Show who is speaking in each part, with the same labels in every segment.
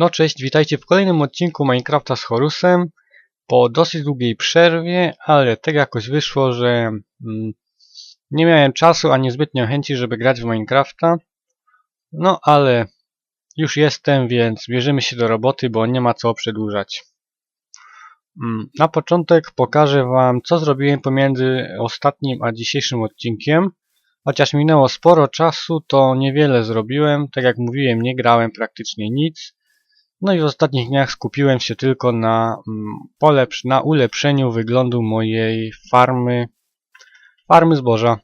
Speaker 1: No cześć, witajcie w kolejnym odcinku Minecrafta z Horusem. Po dosyć długiej przerwie, ale tak jakoś wyszło, że mm, nie miałem czasu ani zbytnio chęci, żeby grać w Minecrafta. No ale już jestem, więc bierzemy się do roboty, bo nie ma co przedłużać. Mm, Na początek pokażę Wam, co zrobiłem pomiędzy ostatnim a dzisiejszym odcinkiem. Chociaż minęło sporo czasu, to niewiele zrobiłem. Tak jak mówiłem, nie grałem praktycznie nic. No i w ostatnich dniach skupiłem się tylko na, mm, polepsz na ulepszeniu wyglądu mojej farmy, farmy zboża.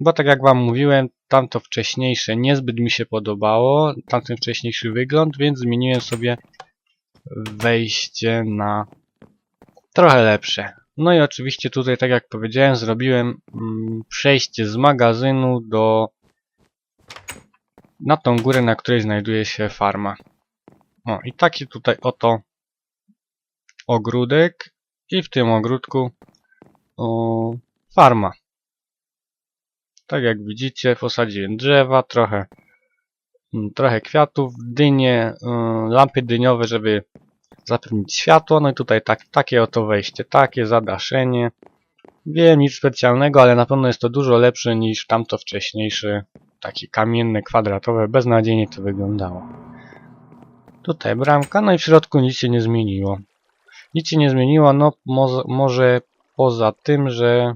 Speaker 1: Bo tak jak Wam mówiłem, tamto wcześniejsze niezbyt mi się podobało, tamten wcześniejszy wygląd, więc zmieniłem sobie wejście na trochę lepsze. No i oczywiście tutaj, tak jak powiedziałem, zrobiłem mm, przejście z magazynu do na tą górę, na której znajduje się farma. O, i taki tutaj oto ogródek i w tym ogródku o, farma. Tak jak widzicie, posadziłem drzewa, trochę, mm, trochę kwiatów, dynie, y, lampy dyniowe, żeby zapewnić światło. No i tutaj tak, takie oto wejście, takie zadaszenie. Wiem, nic specjalnego, ale na pewno jest to dużo lepsze niż tamto wcześniejsze, takie kamienne, kwadratowe. Beznadziejnie to wyglądało. Tutaj bramka, no i w środku nic się nie zmieniło. Nic się nie zmieniło, no mo może poza tym, że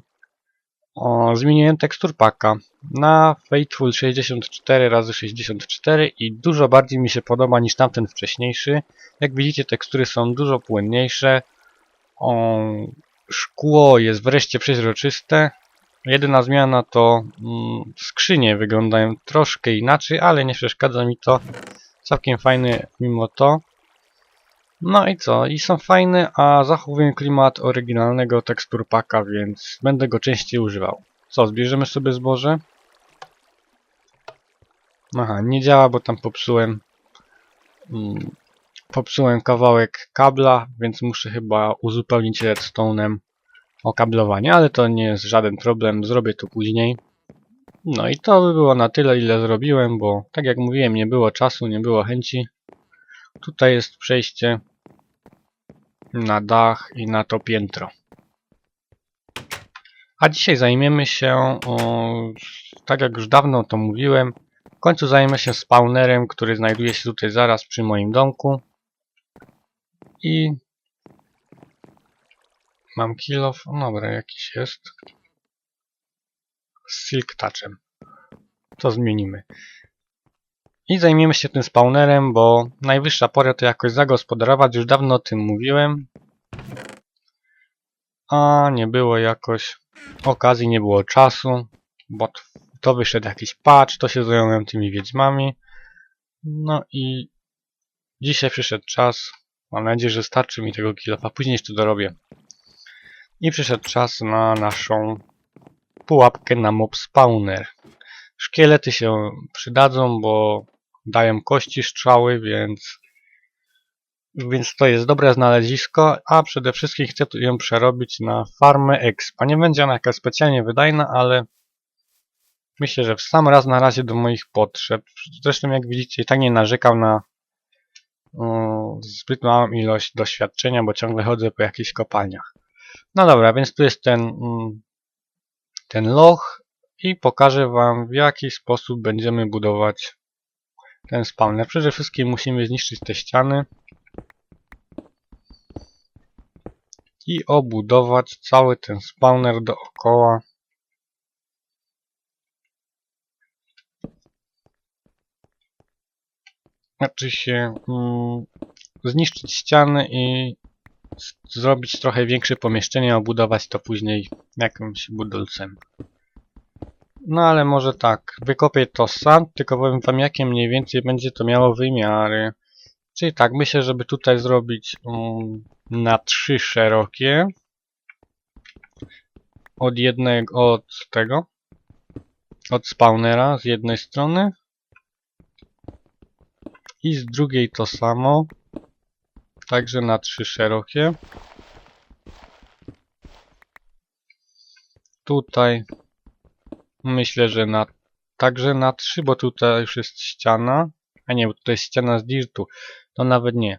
Speaker 1: o, zmieniłem tekstur paka na Faithful 64 x 64 i dużo bardziej mi się podoba niż tamten wcześniejszy. Jak widzicie tekstury są dużo płynniejsze. O, szkło jest wreszcie przeźroczyste. Jedyna zmiana to mm, skrzynie wyglądają troszkę inaczej, ale nie przeszkadza mi to. Całkiem fajny mimo to. No i co? I są fajne, a zachowują klimat oryginalnego tekstur paka, więc będę go częściej używał. Co, zbierzemy sobie zboże? Aha, nie działa, bo tam popsułem mm, popsułem kawałek kabla, więc muszę chyba uzupełnić redstone'em okablowanie, ale to nie jest żaden problem, zrobię to później. No i to by było na tyle, ile zrobiłem, bo tak jak mówiłem, nie było czasu, nie było chęci. Tutaj jest przejście na dach i na to piętro. A dzisiaj zajmiemy się, o, tak jak już dawno to mówiłem, w końcu zajmę się spawnerem, który znajduje się tutaj zaraz przy moim domku. I mam kilof, no dobra, jakiś jest. Z silk touchem. To zmienimy. I zajmiemy się tym spawnerem, bo najwyższa pora to jakoś zagospodarować. Już dawno o tym mówiłem. A nie było jakoś okazji, nie było czasu, bo to wyszedł jakiś patch, to się zająłem tymi wiedźmami. No i dzisiaj przyszedł czas. Mam nadzieję, że starczy mi tego kilofa. Później jeszcze dorobię. I przyszedł czas na naszą pułapkę na mob spawner. Szkielety się przydadzą, bo dają kości strzały, więc więc to jest dobre znalezisko, a przede wszystkim chcę ją przerobić na farmę expa. Nie będzie ona jakaś specjalnie wydajna, ale myślę, że w sam raz na razie do moich potrzeb. Zresztą jak widzicie i tak nie narzekam na um, zbyt małą ilość doświadczenia, bo ciągle chodzę po jakichś kopalniach. No dobra, więc tu jest ten, um, ten loch i pokażę Wam w jaki sposób będziemy budować ten spawner. Przede wszystkim musimy zniszczyć te ściany i obudować cały ten spawner dookoła. Znaczy się mm, zniszczyć ściany i zrobić trochę większe pomieszczenie, obudować to później jakimś budulcem. No ale może tak, wykopię to sam, tylko powiem wam jakie mniej więcej będzie to miało wymiary. Czyli tak, myślę, żeby tutaj zrobić um, na trzy szerokie. Od jednego, od tego. Od spawnera z jednej strony. I z drugiej to samo. Także na trzy szerokie. Tutaj myślę, że na także na trzy, bo tutaj już jest ściana. A nie, bo to jest ściana z dirtu. To nawet nie.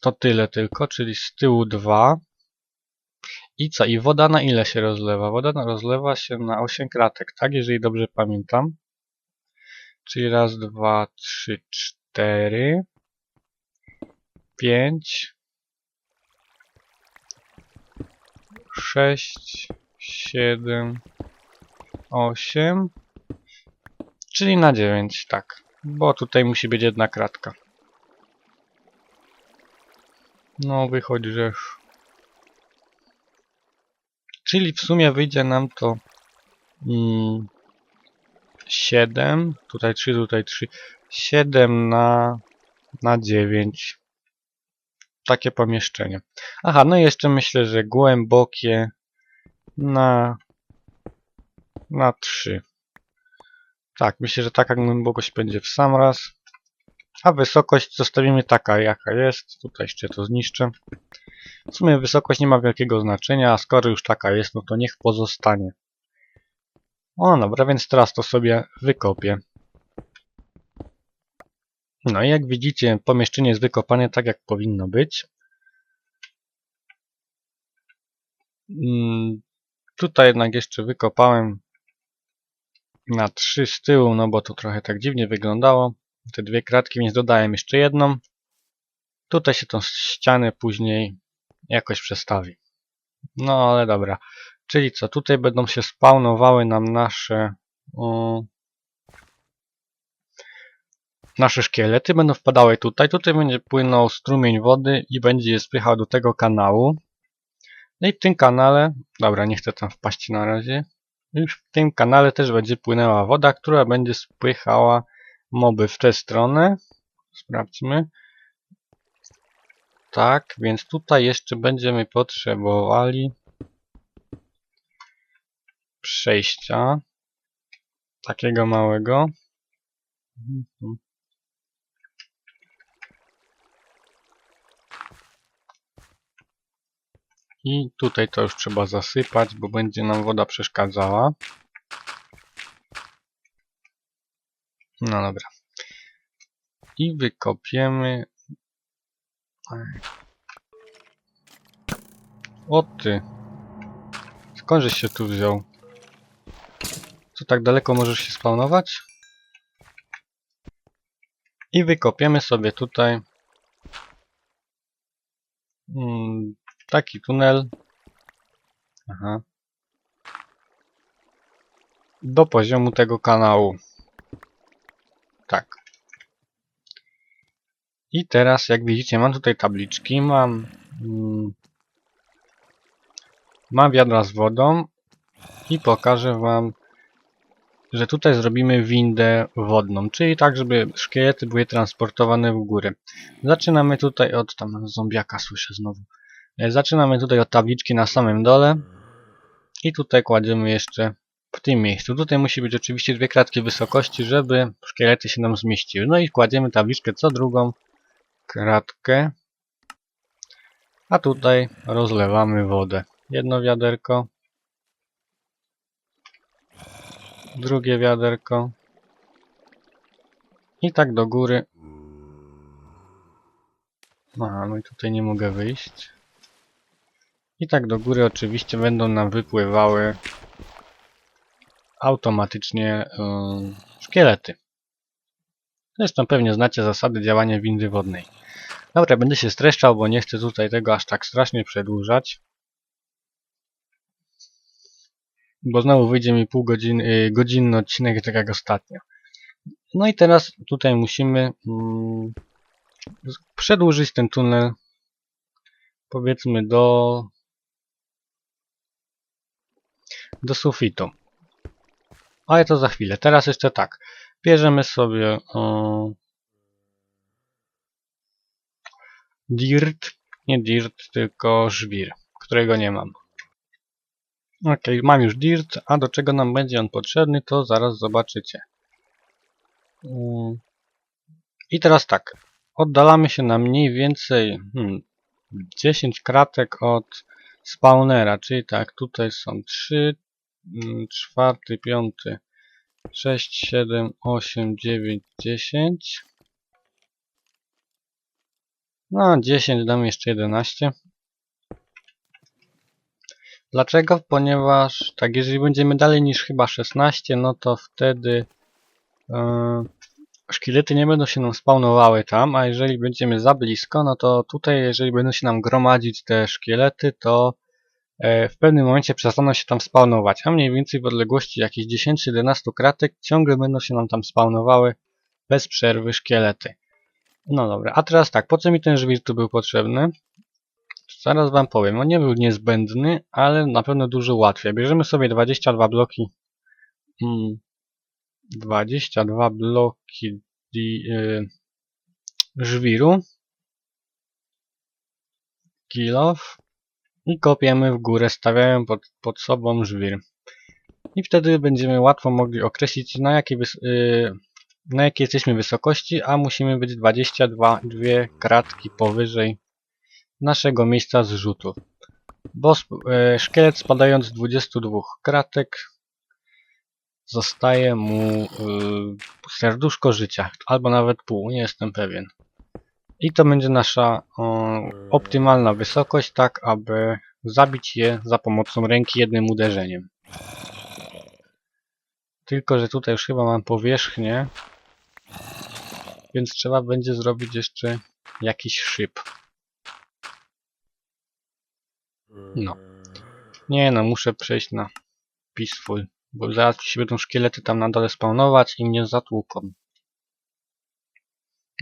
Speaker 1: To tyle tylko, czyli z tyłu dwa. I co? I woda na ile się rozlewa? Woda rozlewa się na 8 kratek, tak? Jeżeli dobrze pamiętam. Czyli raz, dwa, trzy, cztery, pięć, sześć, siedem, osiem, czyli na dziewięć, tak. Bo tutaj musi być jedna kratka. No, wychodzi, że... Czyli w sumie wyjdzie nam to... Mm, 7, tutaj 3, tutaj 3, 7 na, na 9. Takie pomieszczenie. Aha, no i jeszcze myślę, że głębokie na, na 3. Tak, myślę, że taka głębokość będzie w sam raz. A wysokość zostawimy taka, jaka jest. Tutaj jeszcze to zniszczę. W sumie wysokość nie ma wielkiego znaczenia, a skoro już taka jest, no to niech pozostanie. O, dobra, więc teraz to sobie wykopię. No i jak widzicie, pomieszczenie jest wykopane tak, jak powinno być. Mm, Tutaj jednak jeszcze wykopałem na trzy z tyłu, no bo to trochę tak dziwnie wyglądało. Te dwie kratki, więc dodałem jeszcze jedną. Tutaj się tą ścianę później jakoś przestawi. No ale dobra. Czyli co, tutaj będą się spawnowały nam nasze o, nasze szkielety, będą wpadały tutaj. Tutaj będzie płynął strumień wody i będzie je spychał do tego kanału. No i w tym kanale, dobra, nie chcę tam wpaść na razie. I w tym kanale też będzie płynęła woda, która będzie spychała moby w tę stronę. Sprawdźmy. Tak, więc tutaj jeszcze będziemy potrzebowali przejścia takiego małego. I tutaj to już trzeba zasypać, bo będzie nam woda przeszkadzała. No dobra. I wykopiemy. O ty. Skądżeś się tu wziął? Co tak daleko możesz się spawnować? I wykopiemy sobie tutaj mm, taki tunel. Aha. Do poziomu tego kanału. Tak. I teraz, jak widzicie, mam tutaj tabliczki, mam mm, mam wiadra z wodą i pokażę wam, że tutaj zrobimy windę wodną, czyli tak, żeby szkielety były transportowane w górę. Zaczynamy tutaj od, tam zombiaka słyszę znowu. E, Zaczynamy tutaj od tabliczki na samym dole i tutaj kładziemy jeszcze w tym miejscu. Tutaj musi być oczywiście dwie kratki wysokości, żeby szkielety się nam zmieściły. No i kładziemy tabliczkę co drugą kratkę, a tutaj rozlewamy wodę. Jedno wiaderko, drugie wiaderko i tak do góry. Aha, no i tutaj nie mogę wyjść. I tak do góry oczywiście będą nam wypływały automatycznie yy, szkielety. Zresztą pewnie znacie zasady działania windy wodnej. Dobra, będę się streszczał, bo nie chcę tutaj tego aż tak strasznie przedłużać. Bo znowu wyjdzie mi pół godziny, yy, godzinny odcinek, tak jak ostatnio. No i teraz tutaj musimy mm, przedłużyć ten tunel powiedzmy do do sufitu. Ale to za chwilę. Teraz jeszcze tak. Bierzemy sobie o, dirt, nie dirt, tylko żwir, którego nie mam. Ok, mam już dirt, a do czego nam będzie on potrzebny, to zaraz zobaczycie. Mm. I teraz tak. Oddalamy się na mniej więcej hmm, 10 kratek od spawnera, czyli tak, tutaj są 3, mm, czwarty, piąty, 6, 7, 8, 9, 10. No, 10, dam jeszcze 11. Dlaczego? Ponieważ, tak, jeżeli będziemy dalej niż chyba 16, no to wtedy e, szkielety nie będą się nam spawnowały tam, a jeżeli będziemy za blisko, no to tutaj, jeżeli będą się nam gromadzić te szkielety, to e, w pewnym momencie przestaną się tam spawnować, a mniej więcej w odległości jakichś 10-11 kratek ciągle będą się nam tam spawnowały bez przerwy szkielety. No dobra, a teraz tak, po co mi ten żwir tu był potrzebny? Zaraz wam powiem, on nie był niezbędny, ale na pewno dużo łatwiej. Bierzemy sobie 22 bloki mm, 22 bloki y, żwiru kilof i kopiemy w górę, stawiają pod, pod sobą żwir. I wtedy będziemy łatwo mogli określić na jakiej, wys- y, na jakiej jesteśmy wysokości, a musimy być 22 dwie kratki powyżej naszego miejsca zrzutu. Bo sp- y, szkielet spadając z 22 kratek zostaje mu y, serduszko życia, albo nawet pół, nie jestem pewien. I to będzie nasza optymalna wysokość, tak aby zabić je za pomocą ręki jednym uderzeniem. Tylko, że tutaj już chyba mam powierzchnię, więc trzeba będzie zrobić jeszcze jakiś szyb. No. Nie no, muszę przejść na peaceful, bo zaraz się będą szkielety tam na dole spawnować i mnie zatłuką.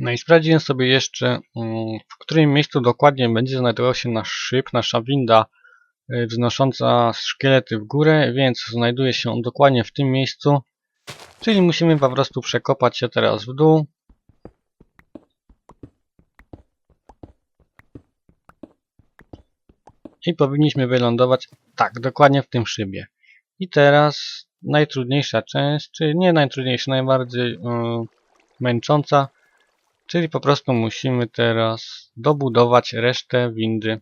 Speaker 1: No i sprawdziłem sobie jeszcze, mm, w którym miejscu dokładnie będzie znajdował się nasz szyb, nasza winda y, wznosząca szkielety w górę, więc znajduje się on dokładnie w tym miejscu. Czyli musimy po prostu przekopać się teraz w dół. I powinniśmy wylądować tak, dokładnie w tym szybie. I teraz najtrudniejsza część, czy nie najtrudniejsza, najbardziej yy, męcząca, czyli po prostu musimy teraz dobudować resztę windy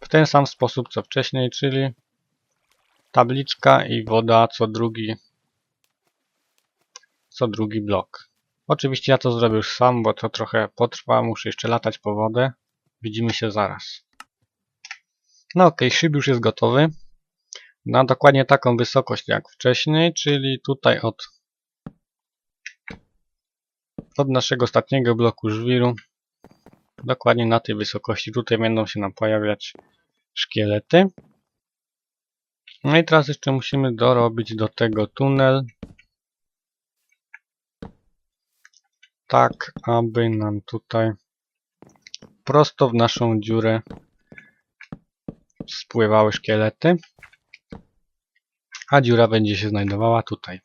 Speaker 1: w ten sam sposób co wcześniej, czyli tabliczka i woda co drugi co drugi blok. Oczywiście ja to zrobię już sam, bo to trochę potrwa, muszę jeszcze latać po wodę. Widzimy się zaraz. No ok, szyb już jest gotowy. Na dokładnie taką wysokość jak wcześniej, czyli tutaj od, od naszego ostatniego bloku żwiru. Dokładnie na tej wysokości. Tutaj będą się nam pojawiać szkielety. No i teraz jeszcze musimy dorobić do tego tunel. Tak, aby nam tutaj prosto w naszą dziurę spływały szkielety. A dziura będzie się znajdowała tutaj.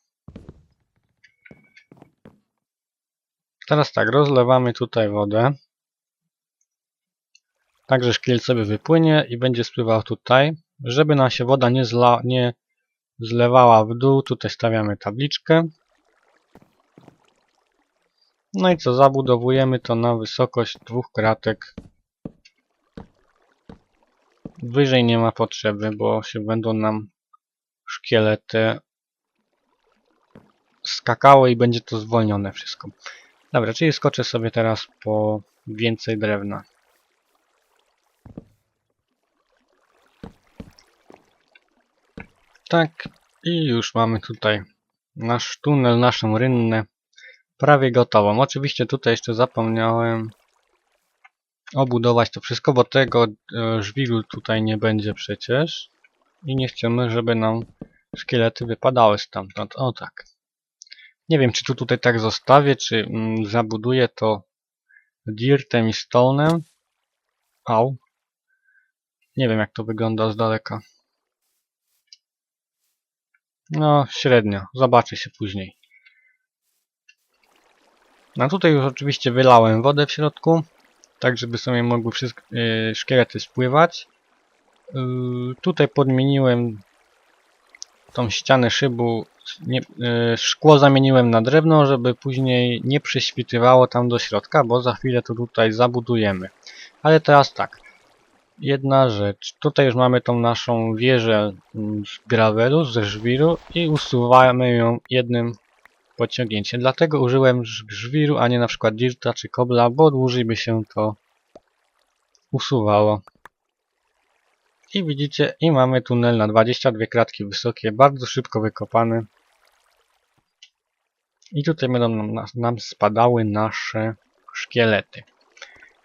Speaker 1: Teraz tak, rozlewamy tutaj wodę. Także szkielet sobie wypłynie i będzie spływał tutaj. Żeby nam się woda nie, zla, nie zlewała w dół, tutaj stawiamy tabliczkę. No i co, zabudowujemy to na wysokość dwóch kratek. Wyżej nie ma potrzeby, bo się będą nam szkielety skakały i będzie to zwolnione wszystko. Dobra, czyli skoczę sobie teraz po więcej drewna. Tak, i już mamy tutaj nasz tunel, naszą rynnę prawie gotową. Oczywiście tutaj jeszcze zapomniałem obudować to wszystko, bo tego e, żwiru tutaj nie będzie przecież. I nie chcemy, żeby nam szkielety wypadały stamtąd. O tak. Nie wiem, czy tu tutaj tak zostawię, czy mm, zabuduję to dirtem i stone'em. Au. Nie wiem, jak to wygląda z daleka. No, średnio. Zobaczy się później. No tutaj już oczywiście wylałem wodę w środku, tak żeby sobie mogły wszystkie yy, szkielety spływać. Yy, tutaj podmieniłem tą ścianę szybu, nie, yy, szkło zamieniłem na drewno, żeby później nie prześwitywało tam do środka, bo za chwilę to tutaj zabudujemy. Ale teraz tak. jedna rzecz. Tutaj już mamy tą naszą wieżę z gravelu, ze żwiru i usuwamy ją jednym pociągnięciem. Dlatego użyłem żwiru, a nie na przykład dirta czy kobla, bo dłużej by się to usuwało. I widzicie, i mamy tunel na 22 kratki wysokie, bardzo szybko wykopany. I tutaj będą nam, nam spadały nasze szkielety.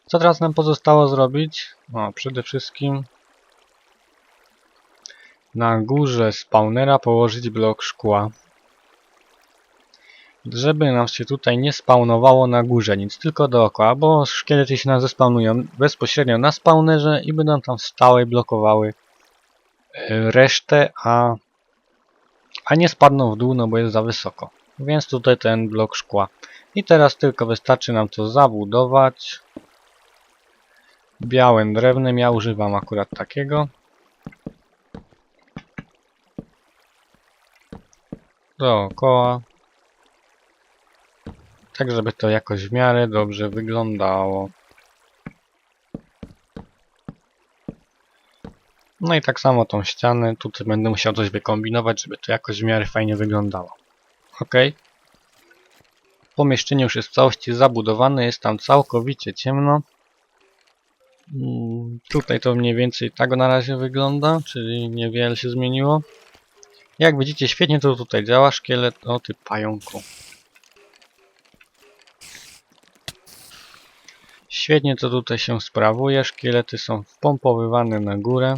Speaker 1: Co teraz nam pozostało zrobić? No, przede wszystkim na górze spawnera położyć blok szkła. Żeby nam się tutaj nie spawnowało na górze nic, tylko dookoła, bo szkielety się nam zespawnują bezpośrednio na spawnerze i będą tam stały i blokowały e, resztę, a, a nie spadną w dół, no bo jest za wysoko. Więc tutaj ten blok szkła. I teraz tylko wystarczy nam to zabudować białym drewnem. Ja używam akurat takiego. Dookoła. Tak, żeby to jakoś w miarę dobrze wyglądało. No i tak samo tą ścianę. Tutaj będę musiał coś wykombinować, żeby to jakoś w miarę fajnie wyglądało. Ok. Pomieszczenie już jest w całości zabudowane, jest tam całkowicie ciemno. Mm, Tutaj to mniej więcej tak na razie wygląda, czyli niewiele się zmieniło. Jak widzicie, świetnie to tutaj działa. Szkielet, o ty pająku. Świetnie to tutaj się sprawuje. Szkielety są wpompowywane na górę.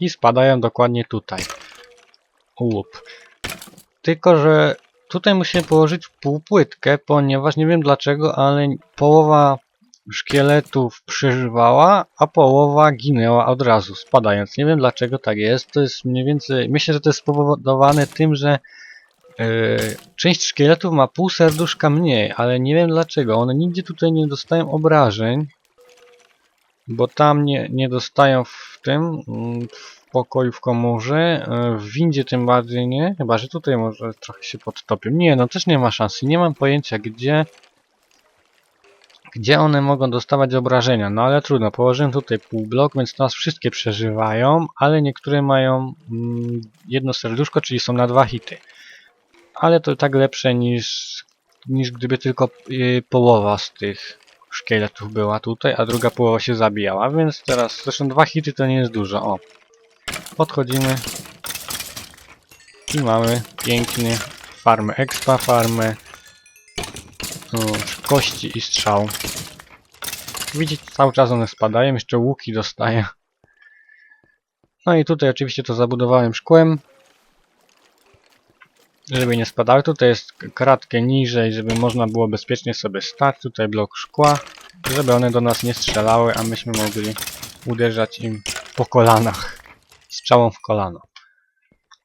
Speaker 1: I spadają dokładnie tutaj. Łup. Tylko, że tutaj musimy położyć półpłytkę, ponieważ nie wiem dlaczego, ale połowa szkieletów przeżywała, a połowa ginęła od razu, spadając. Nie wiem dlaczego tak jest. To jest mniej więcej. Myślę, że to jest spowodowane tym, że część szkieletów ma pół serduszka mniej, ale nie wiem dlaczego. One nigdzie tutaj nie dostają obrażeń, bo tam nie, nie dostają w tym, mm, w pokoju w komorze, yy, w windzie tym bardziej nie. Chyba, że tutaj może trochę się podtopią. Nie, no też nie ma szansy. Nie mam pojęcia gdzie gdzie one mogą dostawać obrażenia. No ale trudno, położyłem tutaj pół blok, więc nas wszystkie przeżywają, ale niektóre mają mm, jedno serduszko, czyli są na dwa hity. Ale to tak lepsze niż, niż gdyby tylko y, połowa z tych szkieletów była tutaj, a druga połowa się zabijała, więc teraz, zresztą dwa hity to nie jest dużo, o. Podchodzimy i mamy pięknie farmę expa, farmę o, kości i strzał. Widzicie, cały czas one spadają, jeszcze łuki dostaję. No i tutaj oczywiście to zabudowałem szkłem. Żeby nie spadały. Tutaj jest kratkę niżej, żeby można było bezpiecznie sobie stać. Tutaj blok szkła, żeby one do nas nie strzelały, a myśmy mogli uderzać im po kolanach. Strzałą w kolano.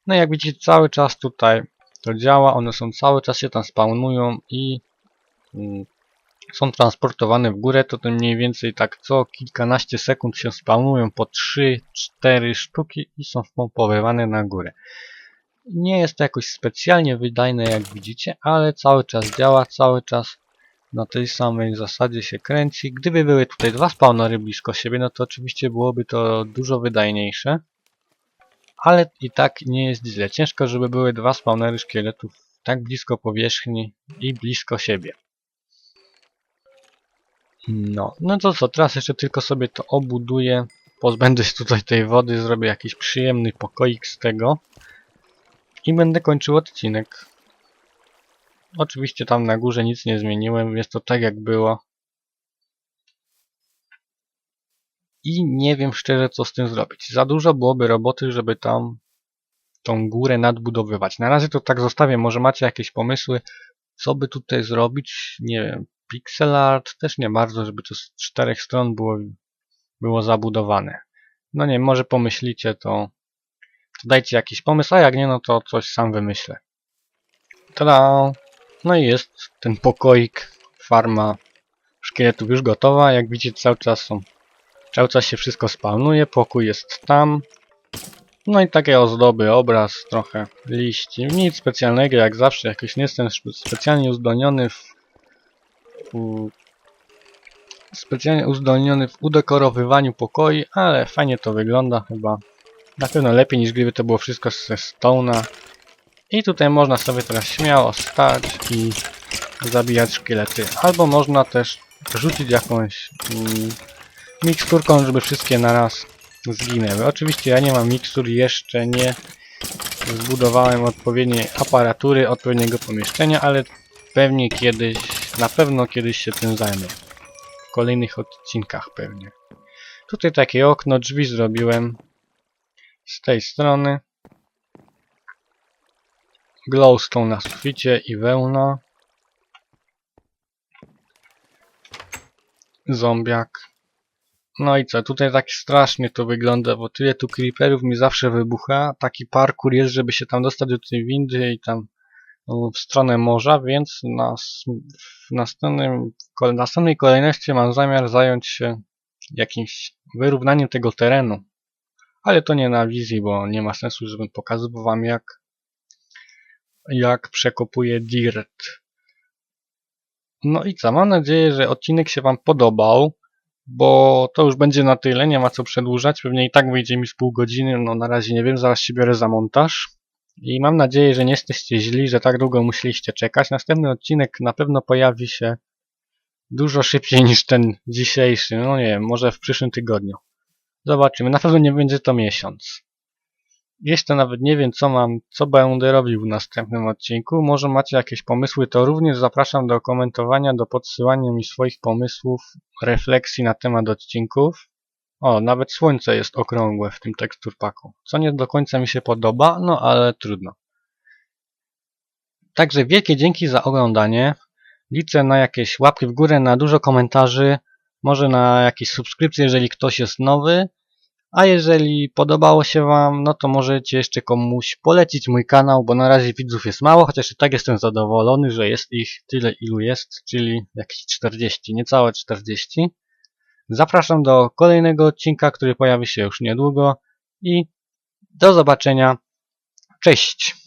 Speaker 1: No jak widzicie, cały czas tutaj to działa. One są cały czas się tam spawnują i mm, są transportowane w górę, to, to mniej więcej tak co kilkanaście sekund się spawnują po 3-4 sztuki i są wpompowywane na górę. Nie jest to jakoś specjalnie wydajne jak widzicie, ale cały czas działa, cały czas na tej samej zasadzie się kręci. Gdyby były tutaj dwa spawnery blisko siebie, no to oczywiście byłoby to dużo wydajniejsze. Ale i tak nie jest źle. Ciężko, żeby były dwa spawnery szkieletów tak blisko powierzchni i blisko siebie. No, no to co, teraz jeszcze tylko sobie to obuduję. Pozbędę się tutaj tej wody, zrobię jakiś przyjemny pokoik z tego. I będę kończył odcinek. Oczywiście tam na górze nic nie zmieniłem, jest to tak jak było. I nie wiem szczerze co z tym zrobić. Za dużo byłoby roboty, żeby tam tą górę nadbudowywać. Na razie to tak zostawię, może macie jakieś pomysły, co by tutaj zrobić, nie wiem, pixel art też nie bardzo, żeby to z czterech stron było, było zabudowane. No nie, może pomyślicie, to, dajcie jakiś pomysł, a jak nie, no to coś sam wymyślę. Tada! No i jest ten pokoik, farma szkieletów już gotowa. Jak widzicie, cały czas są, cały czas się wszystko spawnuje, pokój jest tam. No i takie ozdoby, obraz, trochę liści. Nic specjalnego, jak zawsze, jakoś nie jestem spe- specjalnie uzdolniony w specjalnie uzdolniony w udekorowywaniu pokoi, ale fajnie to wygląda chyba. Na pewno lepiej niż gdyby to było wszystko ze Stone'a. I tutaj można sobie teraz śmiało stać i zabijać szkielety. Albo można też rzucić jakąś mm, miksturką, żeby wszystkie naraz zginęły. Oczywiście ja nie mam mikstur, jeszcze nie zbudowałem odpowiedniej aparatury, odpowiedniego pomieszczenia, ale pewnie kiedyś, na pewno kiedyś się tym zajmę. W kolejnych odcinkach pewnie. Tutaj takie okno, drzwi zrobiłem z tej strony. Glowstone na suficie i wełna. Zombiak. No i co, tutaj tak strasznie to wygląda, bo tyle tu creeperów mi zawsze wybucha. Taki parkour jest, żeby się tam dostać do tej windy i tam w stronę morza, więc na, w następnym, w następnej kolejności mam zamiar zająć się jakimś wyrównaniem tego terenu. Ale to nie na wizji, bo nie ma sensu, żebym pokazywał wam jak jak przekopuję dirt. No i co, mam nadzieję, że odcinek się wam podobał, bo to już będzie na tyle, nie ma co przedłużać, pewnie i tak wyjdzie mi z pół godziny, no na razie nie wiem, zaraz się biorę za montaż. I mam nadzieję, że nie jesteście źli, że tak długo musieliście czekać. Następny odcinek na pewno pojawi się dużo szybciej niż ten dzisiejszy, no nie wiem, może w przyszłym tygodniu. Zobaczymy, na pewno nie będzie to miesiąc. Jeszcze nawet nie wiem, co mam, co będę robił w następnym odcinku. Może macie jakieś pomysły, to również zapraszam do komentowania, do podsyłania mi swoich pomysłów, refleksji na temat odcinków. O, nawet słońce jest okrągłe w tym teksturpaku, co nie do końca mi się podoba, no ale trudno. Także wielkie dzięki za oglądanie. Liczę na jakieś łapki w górę, na dużo komentarzy, może na jakieś subskrypcje, jeżeli ktoś jest nowy. A jeżeli podobało się Wam, no to możecie jeszcze komuś polecić mój kanał, bo na razie widzów jest mało, chociaż i tak jestem zadowolony, że jest ich tyle ilu jest, czyli jakieś 40, niecałe 40. Zapraszam do kolejnego odcinka, który pojawi się już niedługo i do zobaczenia. Cześć!